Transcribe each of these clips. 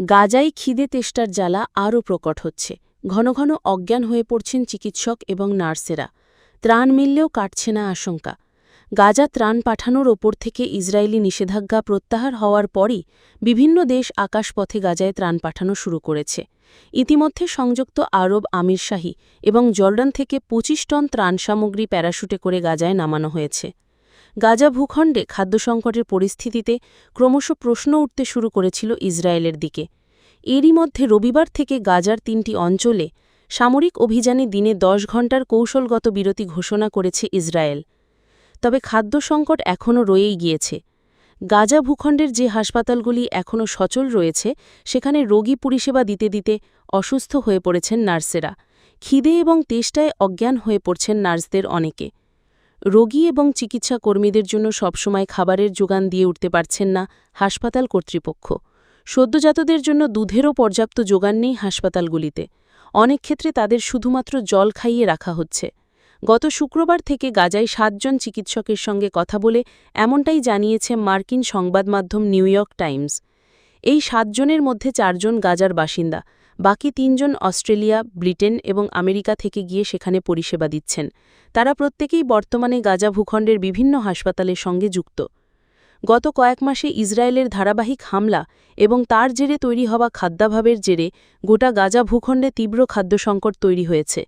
গাজায় খিদে তেষ্টার জ্বালা আরও প্রকট হচ্ছে। ঘন ঘন অজ্ঞান হয়ে পড়ছেন চিকিৎসক এবং নার্সেরা। ত্রাণ মিললেও কাটছে না আশঙ্কা। গাজা ত্রাণ পাঠানোর ওপর থেকে ইসরায়েলি নিষেধাজ্ঞা প্রত্যাহার হওয়ার পরই বিভিন্ন দেশ আকাশপথে গাজায় ত্রাণ পাঠানো শুরু করেছে। ইতিমধ্যে সংযুক্ত আরব আমিরশাহী এবং জর্ডান থেকে পঁচিশ টন ত্রাণ সামগ্রী প্যারাশুটে করে গাজায় নামানো হয়েছে। গাজা ভূখণ্ডে খাদ্য সংকটের পরিস্থিতিতে ক্রমশ প্রশ্ন উঠতে শুরু করেছিল ইসরায়েলের দিকে। এরই মধ্যে রবিবার থেকে গাজার তিনটি অঞ্চলে সামরিক অভিযানে দিনে দশ ঘণ্টার কৌশলগত বিরতি ঘোষণা করেছে ইসরায়েল। তবে খাদ্য সংকট এখনও রয়েই গিয়েছে। গাজা ভূখণ্ডের যে হাসপাতালগুলি এখনও সচল রয়েছে, সেখানে রোগী পরিষেবা দিতে দিতে অসুস্থ হয়ে পড়েছেন নার্সেরা। খিদে এবং তেষ্টায় অজ্ঞান হয়ে পড়ছেন নার্সদের অনেকে। রোগী এবং চিকিৎসা কর্মীদের জন্য সবসময় খাবারের যোগান দিয়ে উঠতে পারছেন না হাসপাতাল কর্তৃপক্ষ। সদ্যজাতদের জন্য দুধেরও পর্যাপ্ত যোগান নেই হাসপাতালগুলিতে। অনেক ক্ষেত্রে তাদের শুধুমাত্র জল খাইয়ে রাখা হচ্ছে। গত শুক্রবার থেকে গাজায় সাতজন চিকিৎসকের সঙ্গে কথা বলে এমনটাই জানিয়েছে মার্কিন সংবাদমাধ্যম নিউইয়র্ক টাইমস। এই সাতজনের মধ্যে চারজন গাজার বাসিন্দা। বাকি তিনজন অস্ট্রেলিয়া, ব্রিটেন এবং আমেরিকা থেকে গিয়ে সেখানে পরিষেবা দিচ্ছেন। তারা প্রত্যেকেই বর্তমানে গাজা ভূখণ্ডের বিভিন্ন হাসপাতালের সঙ্গে যুক্ত। গত কয়েক মাসে ইসরায়েলের ধারাবাহিক হামলা এবং তার জেরে তৈরি হওয়া খাদ্যাভাবের জেরে গোটা গাজা ভূখণ্ডে তীব্র খাদ্য সংকট তৈরি হয়েছে।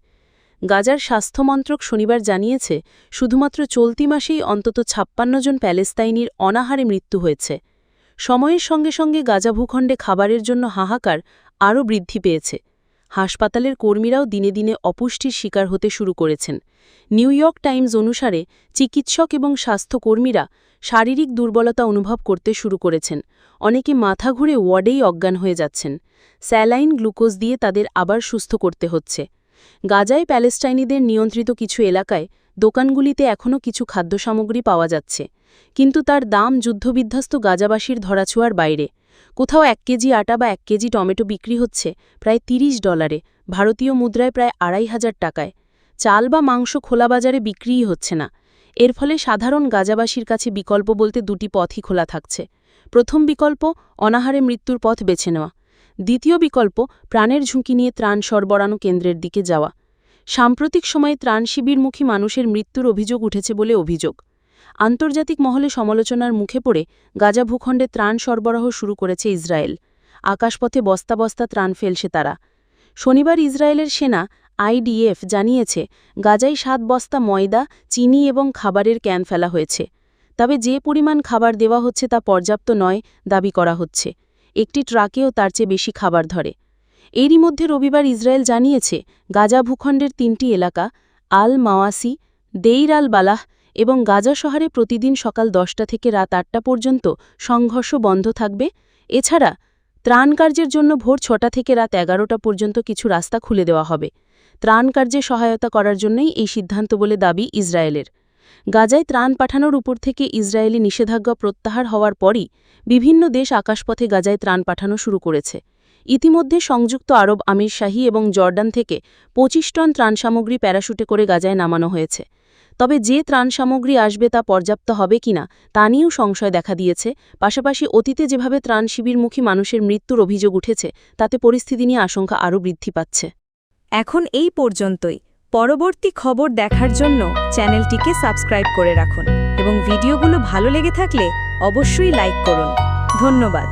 গাজার স্বাস্থ্যমন্ত্রক শনিবার জানিয়েছে, শুধুমাত্র চলতি মাসেই অন্তত ছাপ্পান্ন জন প্যালেস্তাইনির অনাহারে মৃত্যু হয়েছে। সময়ের সঙ্গে সঙ্গে গাজা ভূখণ্ডে খাবারের জন্য হাহাকার আরও বৃদ্ধি পেয়েছে। হাসপাতালের কর্মীরাও দিনে দিনে অপুষ্টির শিকার হতে শুরু করেছেন। নিউ ইয়র্ক টাইমস অনুসারে চিকিৎসক এবং স্বাস্থ্যকর্মীরা শারীরিক দুর্বলতা অনুভব করতে শুরু করেছেন। অনেকে মাথা ঘুরে ওয়ার্ডেই অজ্ঞান হয়ে যাচ্ছেন। স্যালাইন গ্লুকোজ দিয়ে তাদের আবার সুস্থ করতে হচ্ছে। গাজায় প্যালেস্টাইনিদের নিয়ন্ত্রিত কিছু এলাকায় দোকানগুলিতে এখনও কিছু খাদ্য সামগ্রী পাওয়া যাচ্ছে। কিন্তু তার দাম যুদ্ধবিধ্বস্ত গাজাবাসীর ধরাছোঁয়ার বাইরে। কোথাও এক কেজি আটা বা এক কেজি টমেটো বিক্রি হচ্ছে প্রায় ৩০ ডলারে, ভারতীয় মুদ্রায় প্রায় আড়াই হাজার টাকায়। চাল বা মাংস খোলা বাজারে বিক্রিই হচ্ছে না। এর ফলে সাধারণ গাজাবাসীর কাছে বিকল্প বলতে দুটি পথই খোলা থাকছে। প্রথম বিকল্প, অনাহারে মৃত্যুর পথ বেছে নেওয়া। দ্বিতীয় বিকল্প, প্রাণের ঝুঁকি নিয়ে ত্রাণ সরবরানো কেন্দ্রের দিকে যাওয়া। সাম্প্রতিক সময়ে ত্রাণ শিবিরমুখী মানুষের মৃত্যুর অভিযোগ উঠেছে বলে অভিযোগ। আন্তর্জাতিক মহলে সমালোচনার মুখে পড়ে গাজা ভূখণ্ডে ত্রাণ সরবরাহ শুরু করেছে ইসরায়েল। আকাশপথে বস্তা বস্তা ত্রাণ ফেলছে তারা। শনিবার ইসরায়েলের সেনা আইডিএফ জানিয়েছে, গাজায় সাত বস্তা ময়দা, চিনি এবং খাবারের ক্যান ফেলা হয়েছে। তবে যে পরিমাণ খাবার দেওয়া হচ্ছে তা পর্যাপ্ত নয় দাবি করা হচ্ছে। একটি ট্রাকেও তার চেয়ে বেশি খাবার ধরে। এরই মধ্যে রবিবার ইসরায়েল জানিয়েছে, গাজা ভূখণ্ডের তিনটি এলাকা আল মাওয়াসি দেইর আল বালাহ এবং গাজা শহরে প্রতিদিন সকাল দশটা থেকে রাত আটটা পর্যন্ত সংঘর্ষ বন্ধ থাকবে। এছাড়া ত্রাণ কার্যের জন্য ভোর ছটা থেকে রাত এগারোটা পর্যন্ত কিছু রাস্তা খুলে দেওয়া হবে। ত্রাণ কার্যে সহায়তা করার জন্যই এই সিদ্ধান্ত বলে দাবি ইসরায়েলের। গাজায় ত্রাণ পাঠানোর উপর থেকে ইসরায়েলি নিষেধাজ্ঞা প্রত্যাহার হওয়ার পরই বিভিন্ন দেশ আকাশপথে গাজায় ত্রাণ পাঠানো শুরু করেছে। ইতিমধ্যে সংযুক্ত আরব আমির শাহী এবং জর্ডান থেকে পঁচিশ টন ত্রাণ সামগ্রী প্যারাশুটে করে গাজায় নামানো হয়েছে। তবে যে ত্রাণ সামগ্রী আসবে তা পর্যাপ্ত হবে কিনা তা নিয়েও সংশয় দেখা দিয়েছে। পাশাপাশি অতীতে যেভাবে ত্রাণ শিবিরমুখী মানুষের মৃত্যুর অভিযোগ উঠেছে, তাতে পরিস্থিতি নিয়ে আশঙ্কা আরও বৃদ্ধি পাচ্ছে। এখন এই পর্যন্তই। পরবর্তী খবর দেখার জন্য চ্যানেলটিকে সাবস্ক্রাইব করে রাখুন এবং ভিডিওগুলো ভালো লেগে থাকলে অবশ্যই লাইক করুন। ধন্যবাদ।